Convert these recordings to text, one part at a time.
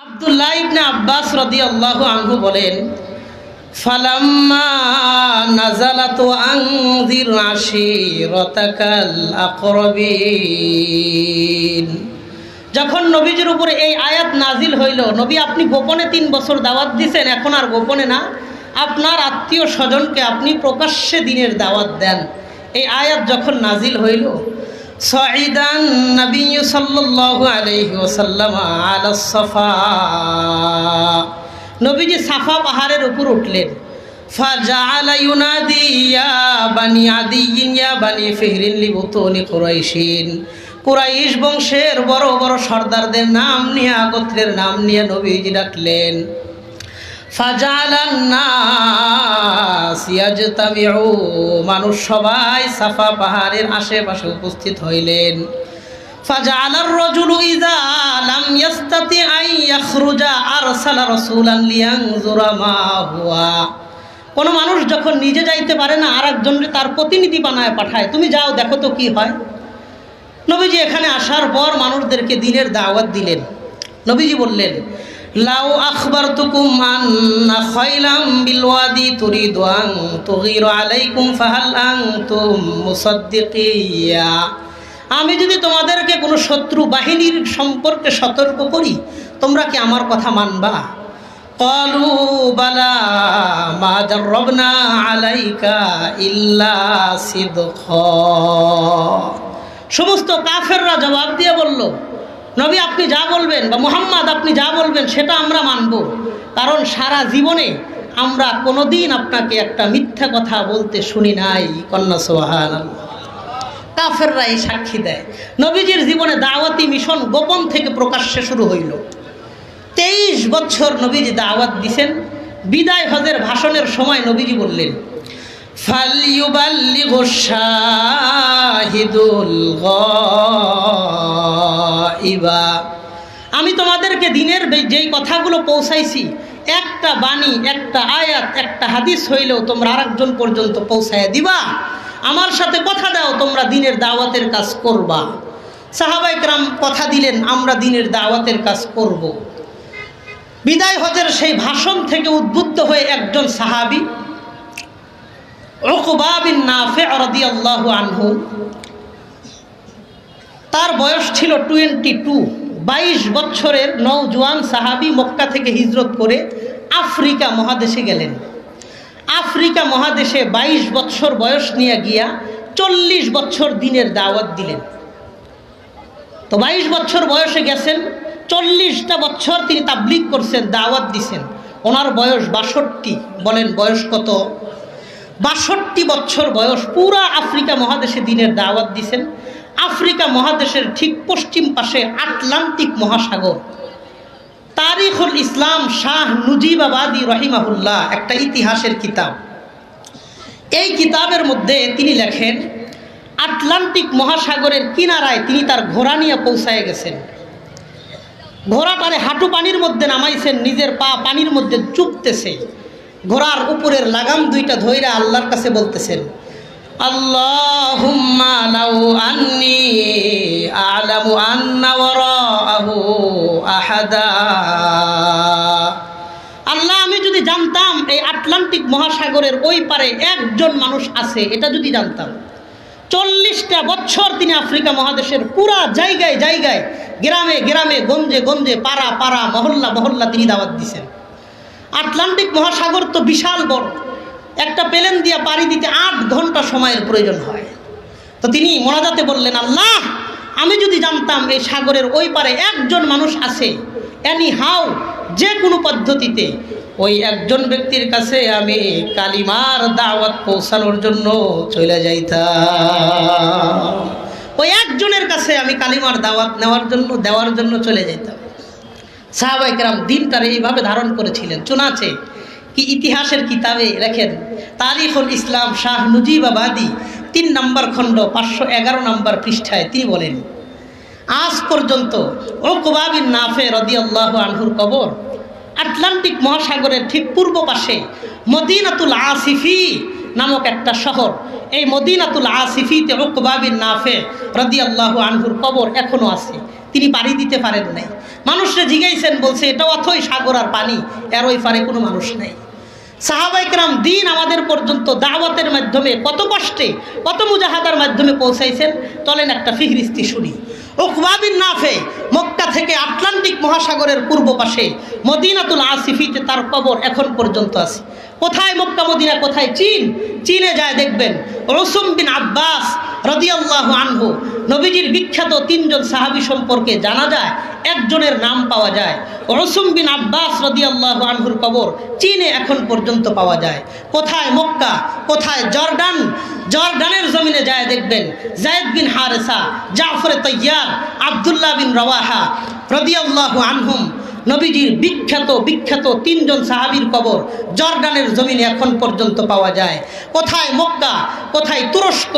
আব্দুল্লাহ ইবনে আব্বাস রাদিয়াল্লাহু আনহু বলেন, ফালাম্মা নাজালাতু আনজির আশিরাতাকাল আকরাবিন যখন নবীজির উপরে এই আয়াত নাজিল হইল, নবী, আপনি গোপনে তিন বছর দাওয়াত দিছেন, এখন আর গোপনে না। আপনার আত্মীয় স্বজনকে আপনি প্রকাশ্যে দিনের দাওয়াত দেন। এই আয়াত যখন নাজিল হইল সাইদান নবী সাল্লাল্লাহু আলাইহি ওয়াসাল্লাম আলা সাফা। নবীজি সাফা পাহাড়ের উপর উঠলেন। ফাজাআলা ইউনাদি ইয়া বানি আদিয়িন ইয়া বানি ফিহরিন লিবুতুনি কুরাইশিন। কুরাইশ বংশের বড় বড় সর্দারদের নাম নিয়ে, গোত্রের নাম নিয়ে নবীজি ডাকলেন। মানুষ সবাই সাফা পাহাড়ের আশেপাশে উপস্থিত হইলেন। হুয়া। কোন মানুষ যখন নিজে যাইতে পারে না আর একজনকে তার প্রতিনিধি বানায় পাঠায়। তুমি যাও, দেখো তো কি হয়। নবীজি এখানে আসার পর মানুষদেরকে দিনের দাওয়াত দিলেন। নবীজি বললেন লাউ আখবার তুকুম আন্না বিলওয়াদি তুরিদু আন তুগিরু আলাইকুম ফাহাল আনতুম মুসাদ্দিকিয়া। আমি যদি তোমাদেরকে কোনো শত্রু বাহিনীর সম্পর্কে সতর্ক করি, তোমরা কি আমার কথা মানবা? কলু বালা মা জাররবনা আলাইকা ইল্লা সিদখ। সমস্ত কাফেররা জবাব দিয়ে বলল নবী আপনি যা বলবেন বা মুহাম্মদ আপনি যা বলবেন, সেটা আমরা মানব। কারণ সারা জীবনে আমরা কোনোদিন আপনাকে একটা মিথ্যা কথা বলতে শুনি নাই, কন্যা সোহান কাফেররা এই সাক্ষী দেয়। নবীজির জীবনে দাওয়াতি মিশন গোপন থেকে প্রকাশ্যে শুরু হইল। তেইশ বছর নবীজি দাওয়াত দিছেন। বিদায় হজের ভাষণের সময় নবীজি বললেন فليبلغ الشاهد الغائب আমি তোমাদেরকে দিনের বে- যেই কথাগুলো পৌঁছাইছি একটা বাণী একটা আয়াত একটা হাদিস হইলেও তোমরা আরেকজন পর্যন্ত পৌঁছায় দিবা আমার সাথে কথা দাও তোমরা দিনের দাওয়াতের কাজ করবা সাহাবাইকরাম কথা দিলেন আমরা দিনের দাওয়াতের কাজ করব। বিদায় হজের সেই ভাষণ থেকে উদ্বুদ্ধ হয়ে একজন সাহাবী নাফে রাদিয়াল্লাহু আনহু। তার বয়স ছিল টোয়েন্টি টু। বাইশ বছরের নৌজওয়ান সাহাবি মক্কা থেকে হিজরত করে আফ্রিকা মহাদেশে গেলেন। আফ্রিকা মহাদেশে বাইশ বছর বয়স নিয়ে গিয়া চল্লিশ বছর দিনের দাওয়াত দিলেন। তো বাইশ বছর বয়সে গেছেন, চল্লিশটা বছর তিনি তাবলিক করছেন, দাওয়াত দিছেন। ওনার বয়স বাষট্টি, বলেন বয়স কত? বাষট্টি বছর বয়স পুরা আফ্রিকা মহাদেশে দিনের দাওয়াত দিছেন। আফ্রিকা মহাদেশের ঠিক পশ্চিম পাশে আটলান্টিক মহাসাগর। তারিখুল ইসলাম শাহ মুজিবাবাদী রহিমাহুল্লাহ একটা ইতিহাসের কিতাব। এই কিতাবের মধ্যে তিনি লেখেন, আটলান্টিক মহাসাগরের কিনারায় তিনি তার ঘোড়া নিয়ে পৌঁছায় গেছেন। ঘোড়াটারে হাঁটু পানির মধ্যে নামাইছেন, নিজের পা পানির মধ্যে চুপতেছে। ঘোড়ার উপরের লাগাম দুইটা ধইরা আল্লাহর কাছে বলতেছেন, আল্লাহুম্মা লাউ আন্নি আল্লাহ, আমি যদি জানতাম এই আটলান্টিক মহাসাগরের ওই পারে একজন মানুষ আছে, এটা যদি জানতাম। চল্লিশটা বছর তিনি আফ্রিকা মহাদেশের পুরা জায়গায় জায়গায়, গ্রামে গ্রামে, গঞ্জে গঞ্জে, পাড়া পাড়া, মহল্লা মহল্লা তিনি দাওয়াত দিছেন। আটলান্টিক মহাসাগর তো বিশাল বড়। একটা প্লেন দিয়া পাড়ি দিতে আট ঘণ্টা সময়ের প্রয়োজন হয়। তো তিনি মোনাজাতে বললেন, আল্লাহ, আমি যদি জানতাম এই সাগরের ওই পারে একজন মানুষ আছে এনি হাও যে কোনো পদ্ধতিতে, ওই একজন ব্যক্তির কাছে আমি কালিমার দাওয়াত পৌঁছানোর জন্য চলে যাইতাম। ওই একজনের কাছে আমি কালিমার দাওয়াত নেওয়ার জন্য, দেওয়ার জন্য চলে যেতাম সাহাবাইকরাম দিনটার এইভাবে ধারণ করেছিলেন। চুনাছে কি ইতিহাসের কিতাবে লেখেন, তারিখুল ইসলাম শাহ মুজিবাবাদী তিন নম্বর খণ্ড পাঁচশো এগারো নম্বর পৃষ্ঠায় তিনি বলেন, আজ পর্যন্ত ওকবাবিন নাফে রদি আল্লাহ আনহুর কবর আটলান্টিক মহাসাগরের ঠিক পূর্ব পাশে মদিনাতুল আসিফি নামক একটা শহর। এই মদিনাতুল আসিফিতে ওকবাবিন নাফে রদি আল্লাহ আনহুর কবর এখনও আছে। তিনি পাড়ি দিতে পারেন নাই। মানুষরা জিগাইছেন বলছে, এটা অথই সাগর আর পানি, এর ওই পারে কোনো মানুষ নাই। সাহাবাইকরাম দিন আমাদের পর্যন্ত দাওয়াতের মাধ্যমে কত কষ্টে, কত মুজাহাদার মাধ্যমে পৌঁছাইছেন। চলেন একটা ফিহরিস্তি শুনি। উকবাবিন নাফে মক্কা থেকে আটলান্টিক মহাসাগরের পূর্ব পাশে মদিনাতুল আসিফিতে তার কবর এখন পর্যন্ত আছে। কোথায় মক্কা, মদিনা, কোথায় চীন? চীনে যায় দেখবেন। রসুম বিন আব্বাস রদিয়াল্লাহ আনহু, নবীজির বিখ্যাত তিনজন সাহাবী সম্পর্কে জানা যায়, একজনের নাম পাওয়া যায়। রসুম বিন আব্বাস রদিয়াল্লাহ আনহুর কবর চীনে এখন পর্যন্ত পাওয়া যায়। কোথায় মক্কা, কোথায় জর্ডান? জর্ডানের জমিনে যায় দেখবেন, জায়দ বিন হারেসা, জাফরে তৈয়ার, আবদুল্লাহ বিন রওয়াহা, রদিয়াল্লাহ আনহুম নবীজির বিখ্যাত বিখ্যাত তিনজন সাহাবীর কবর জর্ডানের জমিনে এখন পর্যন্ত পাওয়া যায়। কোথায় মক্কা, কোথায় তুরস্ক?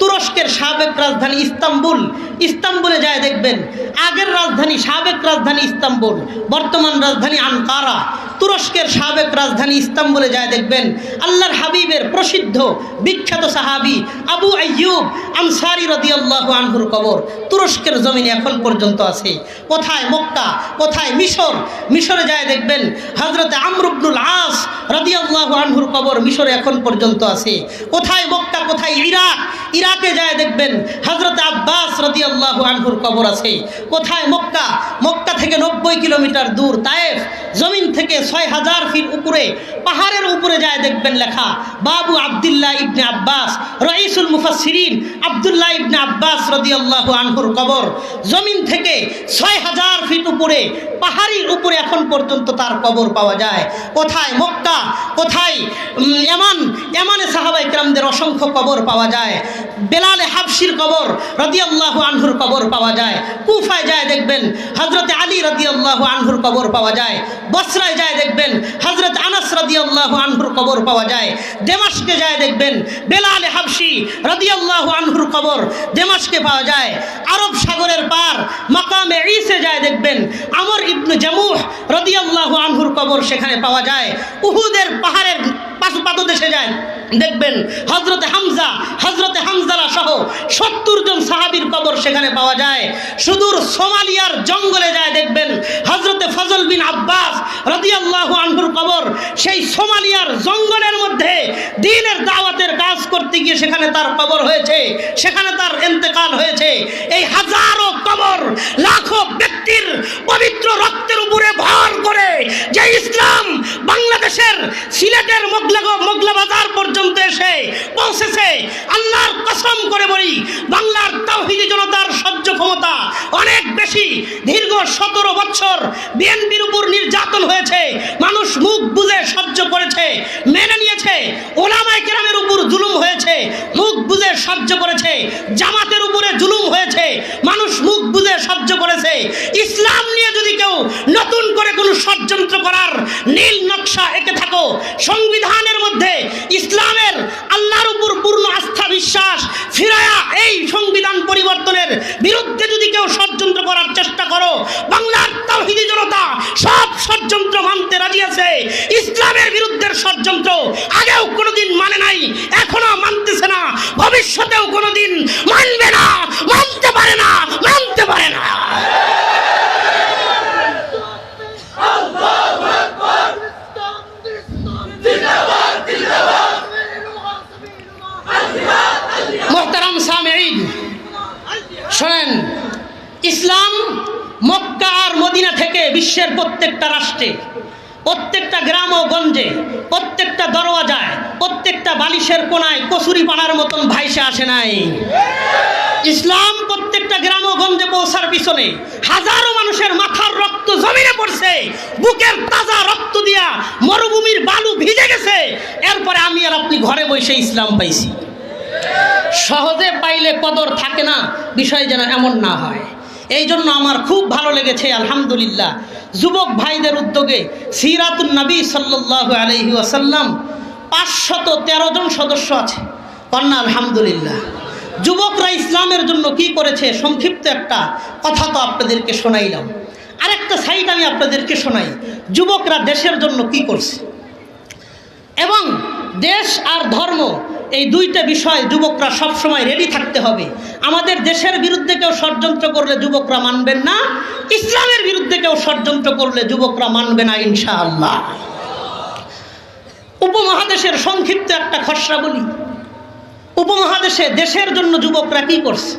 তুরস্কের সাবেক রাজধানী ইস্তাম্বুল। ইস্তাম্বুলে যায় দেখবেন, আগের রাজধানী সাবেক রাজধানী ইস্তাম্বুল, বর্তমান রাজধানী আনকারা। তুরস্কের সাবেক রাজধানী ইস্তাম্বুলে যায় দেখবেন, আল্লাহর হাবিবের প্রসিদ্ধ, বিখ্যাত সাহাবি আবু আইয়ুব আনসারি রদিয়াল্লাহু আনহুর কবর তুরস্কের জমিনে এখন পর্যন্ত আছে। কোথায় মক্কা, কোথায় মিশর? মিশরে যায় দেখবেন হজরতে আমরুবনুল আস রদিয়াল্লাহু আনহুর কবর মিশরে এখন পর্যন্ত আছে। কোথায় মক্কা, কোথায় ইরাক? ইরাকে যায় দেখবেন হজরত আব্বাস রদিয়াল্লাহু আনহুর কবর আছে। কোথায় মক্কা? মক্কা থেকে নব্বই কিলোমিটার দূর, তায়েফ। জমিন থেকে ছয় হাজার ফিট উপরে, পাহাড়ের উপরে যায় দেখবেন লেখা, বাবু আবদুল্লাহ ইবনে আব্বাস, রইসুল মুফাসিরিন আবদুল্লাহ ইবনে আব্বাস রদিয়াল্লাহু আনহুর কবর। জমিন থেকে ছয় হাজার ফিট উপরে পাহাড়ির উপরে এখন পর্যন্ত তার কবর পাওয়া যায়। কোথায় মক্কা? কোথায় এমন এমন সাহাবাইকরামদের সাহাবাই ক্রামদের অসংখ্য কবর পাওয়া যায়। বেলালে হাফসির কবর, রদিয়াল্লাহু আনহুর কবর পাওয়া যায়। কুফায় যায় দেখবেন হজরত আলী রদিয়াল্লাহু আনহুর কবর পাওয়া যায়। বসরায় যায় দেখবেন হজরত আনাস রদিয়াল্লাহু আনহুর কবর পাওয়া যায়। দেমাসকে যায় দেখবেন, বেলালে হাফসি রদিয়াল্লাহু আনহুর কবর দেমাসকে পাওয়া যায়। আরব সাগরের পার, মাকামে ঈসে যায় দেখবেন, আমর ইবনু জামুহ রদিয়াল্লাহু আনহুর কবর সেখানে পাওয়া যায়। উহুদের পাহাড়ের পাশ পাদদেশে যায় দেখবেন হজরতে হামজা হজরতে হামজারা সহ সত্তর জন সাহাবির কবর সেখানে পাওয়া যায়। সুদূর সোমালিয়ার জঙ্গলে যায় দেখবেন হজরতে ফজল বিন আব্বাস রদিয়াল্লাহ আনহুর কবর সেই সোমালিয়ার জঙ্গলের মধ্যে দিনের দাওয়াতের কাজ করতে গিয়ে সেখানে তার কবর হয়েছে, সেখানে তার এন্তেকাল হয়েছে। এই হাজারো কবর, লাখো ব্যক্তির পবিত্র রক্তের উপরে ভর করে যে ইসলাম বাংলাদেশের সিলেটের মোগলা বাজার পর্যন্ত এসে পৌঁছেছে, আল্লাহর কসম করে বলি, বাংলার তাওহিদি জনতার সহ্য ক্ষমতা অনেক বেশি। দীর্ঘ সতেরো বছর বিএনপির উপর নির্যাতন হয়েছে, মানুষ মুখ বুঝে সহ্য করেছে, মেনে নিয়েছে ওলামাই কেরামের উপর জুলুম হয়েছে, মুখ বুঝে সহ্য করেছে, জামাতের উপরে জুলুম হয়েছে, মানুষ মুখ বুঝে সহ্য করেছে। ইসলাম নিয়ে যদি কেউ নতুন করে কোনো ষড়যন্ত্র করার নীল নকশা এঁকে থাকো, সংবিধানের মধ্যে ইসলামের আল্লাহর উপর পূর্ণ আস্থা, বিশ্বাস ফিরায়া এই সংবিধান পরিবর্তনের বিরুদ্ধে যদি কেউ ষড়যন্ত্র করার চেষ্টা করো, বাংলার তাওহিদি জনতা সব ষড়যন্ত্র মানতে রাজি আছে। ইসলামের বিরুদ্ধে ষড়যন্ত্র আগেও কোনোদিন মানে নাই, এখনও মানতেছে না, ভবিষ্যতেও কোনোদিন মানবে না, মানতে পারে না, মানতে পারে না। শোনেন, ইসলাম মক্কা আর মদিনা থেকে বিশ্বের প্রত্যেকটা রাষ্ট্রে, প্রত্যেকটা গ্রাম ও গঞ্জে, প্রত্যেকটা দরওয়াজায়, প্রত্যেকটা বালিশের কোনায় কচুরি পানার মতন ভাইসে আসে নাই। ইসলাম প্রত্যেকটা গ্রাম ও গঞ্জে পৌঁছার পিছনে হাজারো মানুষের মাথার রক্ত জমিনে পড়ছে, বুকের তাজা রক্ত দিয়া মরুভূমির বালু ভিজে গেছে। এরপরে আমি আর আপনি ঘরে বসে ইসলাম পাইছি। সহজে পাইলে কদর থাকে না, বিষয় যেন এমন না হয়। এই জন্য আমার খুব ভালো লেগেছে, আলহামদুলিল্লাহ। যুবক ভাইদের উদ্যোগে সিরাতুল নবী সাল্লাহ আলহি আসাল্লাম পাঁচশত তেরো জন সদস্য আছে। কন্যা, আলহামদুলিল্লাহ। যুবকরা ইসলামের জন্য কি করেছে? সংক্ষিপ্ত একটা কথা তো আপনাদেরকে শোনাইলাম। আরেকটা সাইড আমি আপনাদেরকে শোনাই। যুবকরা দেশের জন্য কি করছে? এবং দেশ আর ধর্ম এই দুইটা বিষয় যুবকরা সবসময় রেডি থাকতে হবে। আমাদের দেশের বিরুদ্ধে কেউ ষড়যন্ত্র করলে যুবকরা মানবেন না, ইসলামের বিরুদ্ধে কেউ ষড়যন্ত্র করলে যুবকরা মানবে না, ইনশাআল্লাহ। উপমহাদেশের সংক্ষিপ্ত একটা খসড়া বলি। উপমহাদেশে দেশের জন্য যুবকরা কি করছে?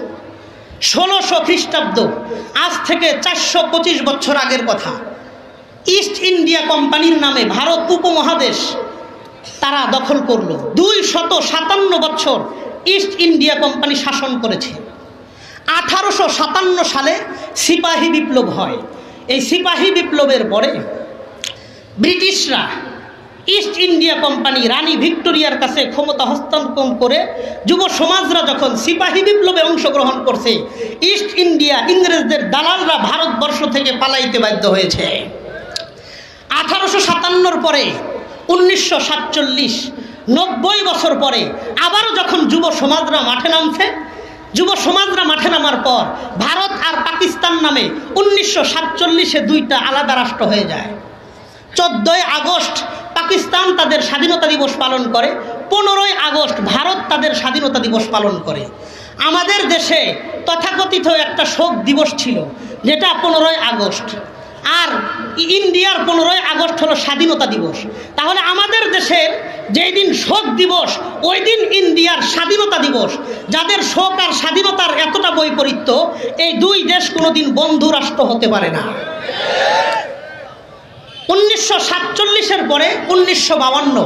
ষোলোশো খ্রিস্টাব্দ, আজ থেকে চারশো পঁচিশ বছর আগের কথা। ইস্ট ইন্ডিয়া কোম্পানির নামে ভারত উপমহাদেশ তারা দখল করল। দুই শত সাতান্ন বছর ইস্ট ইন্ডিয়া কোম্পানি শাসন করেছে। আঠারোশো সাতান্ন সালে সিপাহী বিপ্লব হয়। এই সিপাহী বিপ্লবের পরে ব্রিটিশরা ইস্ট ইন্ডিয়া কোম্পানি রানী ভিক্টোরিয়ার কাছে ক্ষমতা হস্তান্তর করে যুব সমাজরা যখন সিপাহী বিপ্লবে অংশগ্রহণ করছে ইস্ট ইন্ডিয়া ইংরেজদের দালালরা ভারতবর্ষ থেকে পালাইতে বাধ্য হয়েছে। আঠারোশো সাতান্নর পরে উনিশশো সাতচল্লিশ, নব্বই বছর পরে আবারও যখন যুব সমাজরা মাঠে নামছে, যুব সমাজরা মাঠে নামার পর ভারত আর পাকিস্তান নামে উনিশশো সাতচল্লিশে দুইটা আলাদা রাষ্ট্র হয়ে যায়। চোদ্দই আগস্ট পাকিস্তান তাদের স্বাধীনতা দিবস পালন করে, পনেরোই আগস্ট ভারত তাদের স্বাধীনতা দিবস পালন করে। আমাদের দেশে তথাকথিত একটা শোক দিবস ছিল, যেটা পনেরোই আগস্ট। আর ইন্ডিয়ার পনেরোই আগস্ট হলো স্বাধীনতা দিবস। তাহলে আমাদের দেশের যেই দিন শোক দিবস, ওই দিন ইন্ডিয়ার স্বাধীনতা দিবস। যাদের শোক আর স্বাধীনতার এতটা বৈপরীত্য, এই দুই দেশ কোনোদিন বন্ধু রাষ্ট্র হতে পারে না। উনিশশো সাতচল্লিশের পরে উনিশশো বাউান্ন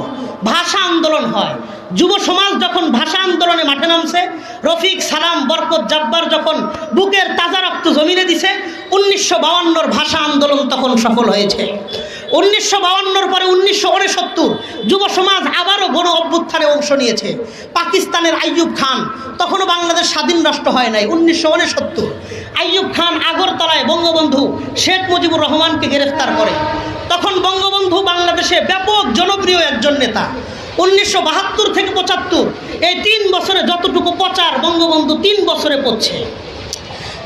ভাষা আন্দোলন হয়। যুব সমাজ যখন ভাষা আন্দোলনে মাঠে নামছে, রফিক সালাম বরকত জাব্বার যখন বুকের তাজা রক্ত জমিনে দিছে উনিশশো বাউান্নর ভাষা আন্দোলন তখন সফল হয়েছে। উনিশশো বাউান্নর পরে উনিশশো উনসত্তর যুব সমাজ আবারও গণ অভ্যুত্থানে অংশ নিয়েছে। পাকিস্তানের আইয়ুব খান, তখনও বাংলাদেশ স্বাধীন রাষ্ট্র হয় নাই, উনিশশো উনসত্তর। আইয়ুব খান আগরতলায় বঙ্গবন্ধু শেখ মুজিবুর রহমানকে গ্রেফতার করে। তখন বঙ্গবন্ধু বাংলাদেশে ব্যাপক জনপ্রিয় একজন নেতা। উনিশশো বাহাত্তর থেকে পঁচাত্তর, এই তিন বছরে যতটুকু প্রচার বঙ্গবন্ধু তিন বছরে পড়ছে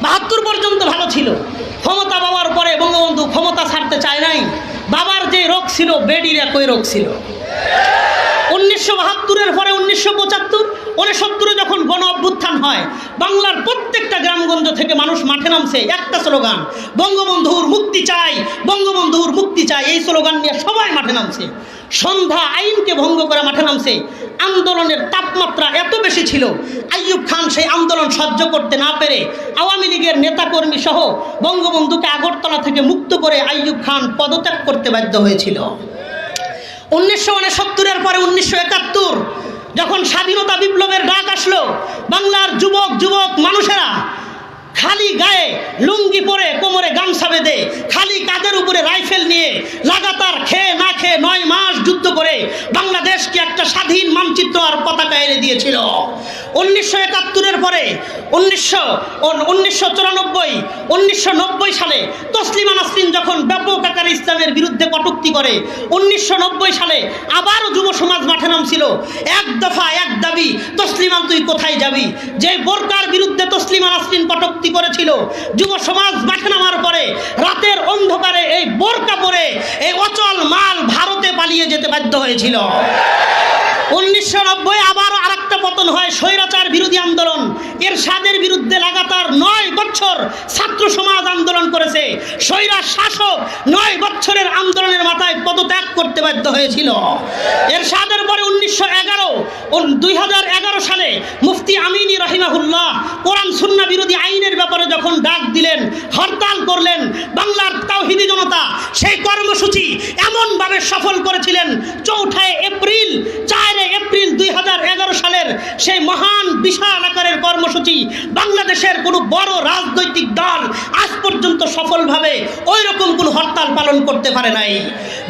বাহাত্তর পর্যন্ত ভালো ছিল। ক্ষমতা পাওয়ার পরে বঙ্গবন্ধু ক্ষমতা ছাড়তে চায় নাই। বাবার যে রোগ ছিল, বেডির একই রোগ ছিল। উনিশশো বাহাত্তরের পরে উনিশশো পঁচাত্তর উনসত্তরে যখন গণ অভ্যুত্থান হয়, বাংলার প্রত্যেকটা গ্রামগঞ্জ থেকে মানুষ মাঠে নামছে, একটা স্লোগান, বঙ্গবন্ধুর মুক্তি চাই, বঙ্গবন্ধুর মুক্তি চাই, এই স্লোগান নিয়ে সবাই মাঠে নামছে। সন্ধ্যা আইনকে ভঙ্গ করে মাঠে নামছে। আন্দোলনের তাপমাত্রা এত বেশি ছিল, আইয়ুব খান সেই আন্দোলন সহ্য করতে না পেরে আওয়ামী লীগের নেতাকর্মী সহ বঙ্গবন্ধুকে আগরতলা থেকে মুক্ত করে আইয়ুব খান পদত্যাগ করতে বাধ্য হয়েছিল। উনিশশো উনসত্তরের পরে উনিশশো একাত্তর যখন স্বাধীনতা বিপ্লবের ডাক আসলো, বাংলার যুবক যুবক মানুষেরা খালি গায়ে লুঙ্গি পরে কোমরে গামছা বেঁধে, খালি কাদের উপরে রাইফেল নিয়ে লাগাতার খেয়ে না খেয়ে নয় মাস যুদ্ধ করে বাংলাদেশকে একটা স্বাধীন মানচিত্র আর পতাকা এনে দিয়েছিল। উনিশশো একাত্তরের পরে উনিশশো উনিশশো চুরানব্বই, উনিশশো নব্বই সালে তসলিমা নাসরিন যখন ব্যাপক আকারে ইসলামের বিরুদ্ধে কটুক্তি করে, উনিশশো নব্বই সালে আবারও যুব সমাজ মাঠে নামছিল। এক দফা, এক দাবি, তসলিমা, তুই কোথায় যাবি? যে বোরকার বিরুদ্ধে তসলিমা নাসরিন কটুক্তি করেছিল, যুব সমাজ মাঠে নামার পরে রাতের অন্ধকারে এই বোরকা পরে এই অচল মাল ভারতে পালিয়ে যেতে বাধ্য হয়েছিল। উনিশশো নব্বই আবারও আরেকটা পতন হয়, স্বৈরাচার বিরোধী আন্দোলন। এর সাদের বিরুদ্ধে লাগাতার নয় বছর ছাত্র সমাজ আন্দোলন করেছে। স্বৈরা শাসক নয় বছরের আন্দোলনের মাথায় পদত্যাগ করতে বাধ্য হয়েছিল। এর সাদের পরে উনিশশো এগারো দুই সালে মুফতি আমিনী রহিমাহুল্লাহ কোরআন সুন্না বিরোধী আইনের ব্যাপারে যখন ডাক দিলেন, হরতাল করলেন, বাংলার তাওহিদি জনতা সেই কর্মসূচি এমনভাবে সফল করেছিলেন চৌঠায় এপ্রিল, চারে এপ্রিল দুই হাজার এগারো সালের সেই মহান বিশাল আকারের কর্মসূচি বাংলাদেশের কোনো বড় রাজনৈতিক দল আজ পর্যন্ত সফলভাবে ওই রকম কোনো হরতাল পালন করতে পারে নাই।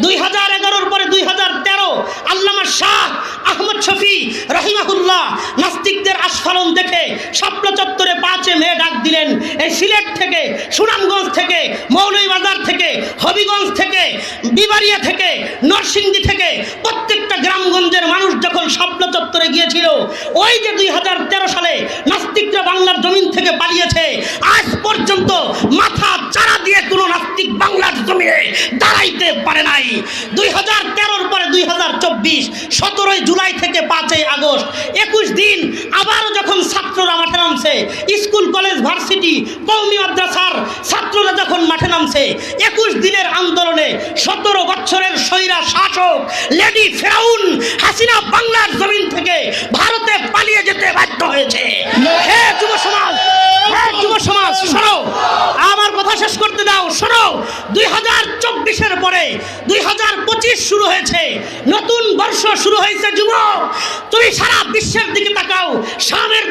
দুই হাজার এগারোর পরে দুই হাজার তেরো আল্লামা শাহ আহমদ শফি রহিমাহুল্লাহ নাস্তিকদের আস্ফালন দেখে স্বপ্ন চত্বরে পাঁচে মে ডাক দিলেন, এই সিলেট থেকে, সুনামগঞ্জ থেকে, মৌলভীবাজার থেকে, হবিগঞ্জ থেকে, বিবাড়িয়া থেকে, নরসিংদী থেকে, প্রত্যেকটা গ্রামগঞ্জের মানুষ যখন স্বপ্ন চত্বরে গিয়েছিল, ওই যে দুই হাজার তেরো সালে নাস্তিকরা বাংলার জমিন থেকে পালিয়েছে, আজ পর্যন্ত মাথা চারা দিয়ে কোনো নাস্তিক বাংলার জমিনে দাঁড়াইতে পারে নাই। নাই। দুই হাজার তেরোর পরে দুই হাজার চব্বিশ, সতেরোই জুলাই থেকে পাঁচই আগস্ট। একুশ দিন আবারও যখন ছাত্ররা মাঠে নামছে, স্কুল, কলেজ, ভার্সিটি, কৌমি মাদ্রাসার ছাত্ররা যখন মাঠে নামছে, একুশ দিনের আন্দোলনে সতেরো বছরের স্বৈরা শাসক লেডি ফেরাউন হাসিনা বাংলার জমিন থেকে ভারতে পালিয়ে যেতে বাধ্য হয়েছে। হে যুব সমাজ যুব সমাজ শোনো আমার কথা শেষ করতে দাও শোনো দুই হাজার চব্বিশের পরে দুই হাজার পঁচিশ শুরু হয়েছে। নতুন বর্ষ শুরু হয়েছে যুবক তুমি সারা বিশ্বের দিকে তাকাও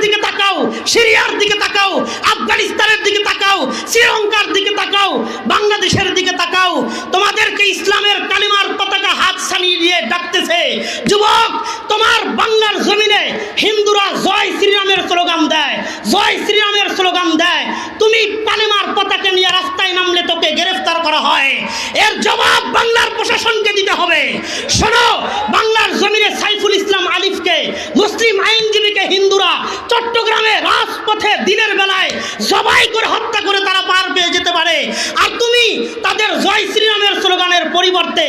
দিকে তাকাও, সিরিয়ার দিকে তাকাও, আফগানিস্তানের দিকে তাকাও, শ্রীলঙ্কার দিকে তাকাও, বাংলাদেশের দিকে তাকাও। তোমাদেরকে ইসলামের কালিমার পতাকা হাত ছানিয়ে দিয়ে ডাকতেছে, যুবক, তোমার বাংলার জমিনে হিন্দুরা জয় শ্রীরামের স্লোগান দেয়, জয় স্লোগান দেয় তুমি কালিমার পতাকা নিয়ে রাস্তায় নামলে তোকে গ্রেফতার করা হয়। এর জবাব বাংলার প্রশাসনকে দিতে হবে। শোনো, বাংলার জমিনে সাইফুল ইসলাম আলিফকে, মুসলিম আইনজীবীকে হিন্দুরা চট্টগ্রামে রাজপথে দিনের বেলায় জবাই করে হত্যা করে তারা পার পেয়ে যেতে পারে। আর তুমি তাদের জয় শ্রীরামের স্লোগানের পরিবর্তে,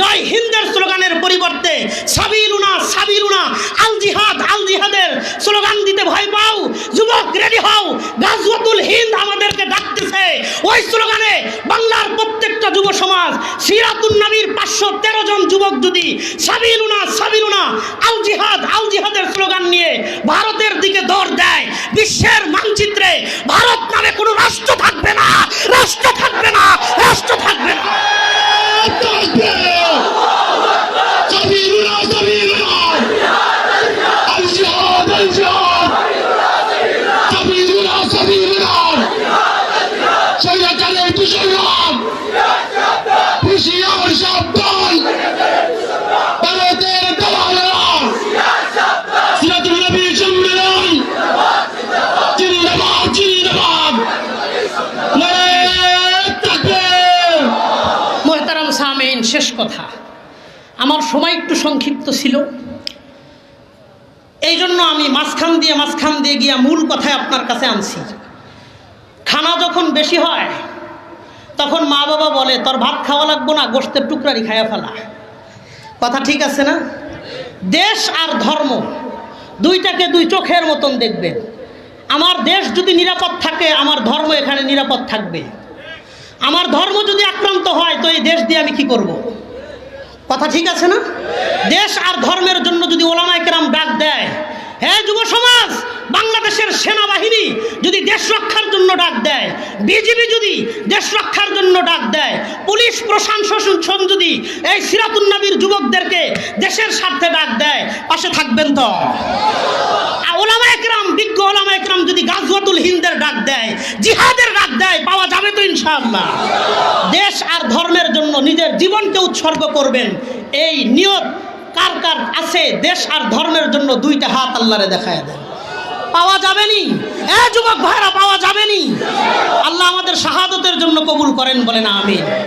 জয় হিন্দের স্লোগানের পরিবর্তে, সাবিলুনা সাবিলুনা আল জিহাদ আল জিহাদের স্লোগান দিতে ভয় পাও। যুবক রেডি হও। গাজওয়াতুল হিন্দ আমাদেরকে ডাকতেছে। ওই স্লোগানে বাংলার প্রত্যেকটা যুব সমাজ, সিরাতুন নবীর পাঁচশো তেরো জন যুবক যদি সাবিলুনা সাবিলুনা আল জিহাদ আল জিহাদের স্লোগান নিয়ে ভারতের দিকে দৌড় দেয়, বিশ্বের মানচিত্রে ভারত নামে কোনো রাষ্ট্র থাকবে না, রাষ্ট্র থাকবে না, রাষ্ট্র থাকবে না। Ataque! আমার সময় একটু সংক্ষিপ্ত ছিল। এই জন্য আমি মাঝখান দিয়ে মাঝখান দিয়ে গিয়া মূল কথায় আপনার কাছে আনছি। খানা যখন বেশি হয়, তখন মা বাবা বলে, তোর ভাত খাওয়া লাগবো না গোষ্ঠের টুকরারি খায়া ফেলা। কথা ঠিক আছে না? দেশ আর ধর্ম, দুইটাকে দুই চোখের মতন দেখবেন। আমার দেশ যদি নিরাপদ থাকে, আমার ধর্ম এখানে নিরাপদ থাকবে। আমার ধর্ম যদি আক্রান্ত হয়, তো এই দেশ দিয়ে আমি কি করব। কথা ঠিক আছে না? দেশ আর ধর্মের জন্য যদি ওলামায় কেরাম ডাক দেয় হ্যাঁ যুব সমাজ, বাংলাদেশের সেনাবাহিনী যদি দেশ রক্ষার জন্য ডাক দেয়, বিজিবি যদি দেশ রক্ষার জন্য ডাক দেয়, পুলিশ প্রশাসন যদি এই সিরাতুন্নাবির যুবকদেরকে দেশের স্বার্থে ডাক দেয়, পাশে থাকবেন তো? ওলামা একরাম ওলামা একরাম যদি গাজওয়াতুল হিন্দের ডাক দেয়, জিহাদের ডাক দেয়, পাওয়া যাবে তো ইনশাআল্লাহ। দেশ আর ধর্মের জন্য নিজের জীবনকে উৎসর্গ করবেন। এই নিয়ত কার কার আছে, দেশ আর ধর্মের জন্য দুইটা হাত আল্লাহরে দেখায় দেন। পাওয়া যাবেনি? এ যুবক ভাইরা, পাওয়া যাবেনি? আল্লাহ আমাদের শাহাদতের জন্য কবুল করেন বলেন, আমিন।